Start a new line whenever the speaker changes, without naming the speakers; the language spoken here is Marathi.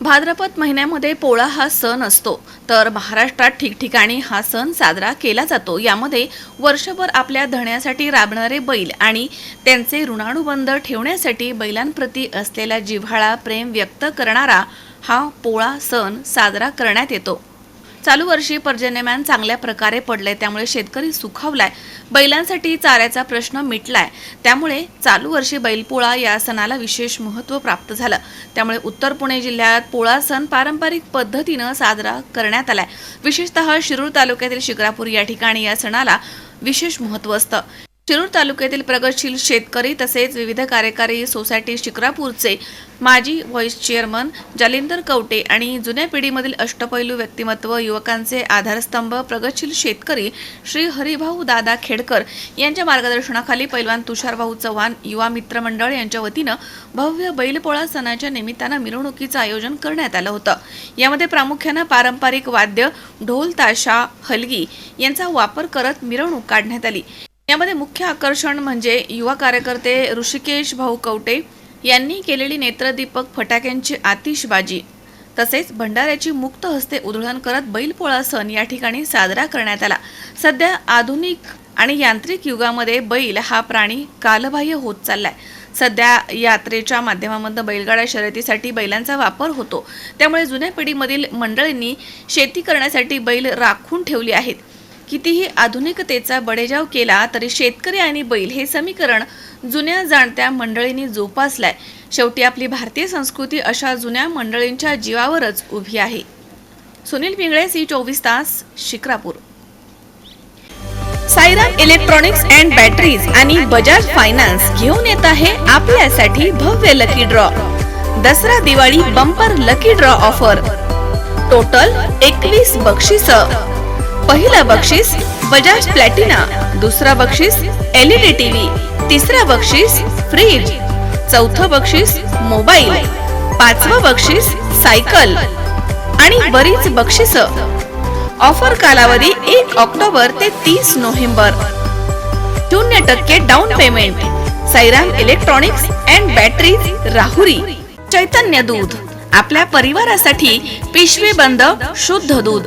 भाद्रपद महिन्यामध्ये पोळा हा सण असतो. तर महाराष्ट्रात ठिकठिकाणी हा सण साजरा केला जातो. यामध्ये वर्षभर आपल्या धण्यासाठी राबणारे बैल आणि त्यांचे ऋणानुबंध ठेवण्यासाठी बैलांप्रती असलेला जिव्हाळा प्रेम व्यक्त करणारा हा पोळा सण साजरा करण्यात येतो. चालू वर्षी पर्जन्यमान चांगल्या प्रकारे पडले त्यामुळे शेतकरी सुखावलाय. बैलांसाठी चाऱ्याचा प्रश्न मिटलाय. त्यामुळे चालू वर्षी बैलपोळा या सणाला विशेष महत्त्व प्राप्त झालं. त्यामुळे उत्तर पुणे जिल्ह्यात पोळा सण पारंपरिक पद्धतीनं साजरा करण्यात आलाय. विशेषतः शिरूर तालुक्यातील शिक्रापूर या ठिकाणी या सणाला विशेष महत्त्व असतं. शिरूर तालुक्यातील प्रगतशील शेतकरी तसेच विविध कार्यकारी सोसायटी शिक्रापूरचे माजी व्हाईस चेअरमन जालिंदर कवटे आणि जुन्या पिढीमधील अष्टपैलू व्यक्तिमत्व युवकांचे आधारस्तंभ प्रगतशील शेतकरी श्री हरिभाऊ दादा खेडकर यांच्या मार्गदर्शनाखाली पैलवान तुषारभाऊ चव्हाण युवा मित्र मंडळ यांच्या वतीनं भव्य बैलपोळा सणाच्या निमित्तानं मिरवणुकीचं आयोजन करण्यात आलं होतं. यामध्ये प्रामुख्यानं पारंपरिक वाद्य ढोल ताशा हलगी यांचा वापर करत मिरवणूक काढण्यात आली. यामध्ये मुख्य आकर्षण म्हणजे युवा कार्यकर्ते ऋषिकेश भाऊ कवटे यांनी केलेली नेत्रदीपक फटाक्यांची आतिषबाजी तसेच भंडाऱ्याची मुक्त हस्ते उधळण करत बैलपोळा सण या ठिकाणी साजरा करण्यात आला. सध्या आधुनिक आणि यांत्रिक युगामध्ये बैल हा प्राणी कालबाह्य होत चाललाय. सध्या यात्रेच्या माध्यमामधून बैलगाड्या शर्यतीसाठी बैलांचा वापर होतो. त्यामुळे जुन्या पिढीमधील मंडळींनी शेती करण्यासाठी बैल राखून ठेवली आहेत. कितीही आधुनिकतेचा बडेजाव केला तरी शेतकरी आणि बैल हे समीकरण जुन्या जाणत्या मंडळींनी जोपासलाय. शेवटी आपली भारतीय संस्कृती अशा जुन्या मंडळींच्या जीवावरच उभी आहे. सुनील पिंगळे सी चोवीस तास Shikrapur. Sairam electronics and batteries आणि बजाज फायनान्स घेऊन येत आहे आपल्यासाठी भव्य lucky draw. Dussehra Diwali bumper lucky draw offer. Total एकवीस बक्षिस. पहिलं बक्षीस बजाज प्लॅटिना दुसरा बक्षीस एलईडी टीव्ही तिसरा बक्षीस फ्रीज चौथं बक्षीस मोबाईल पाचवं बक्षीस सायकल आणि बरीच बक्षिस. ऑफर कालावधी एक ऑक्टोबर ते तीस नोव्हेंबर. शून्य टक्के down payment. Sairam electronics and batteries Rahuri. Chaitanya दूध. आपल्या परिवारासाठी पिशवी बंद शुद्ध दूध.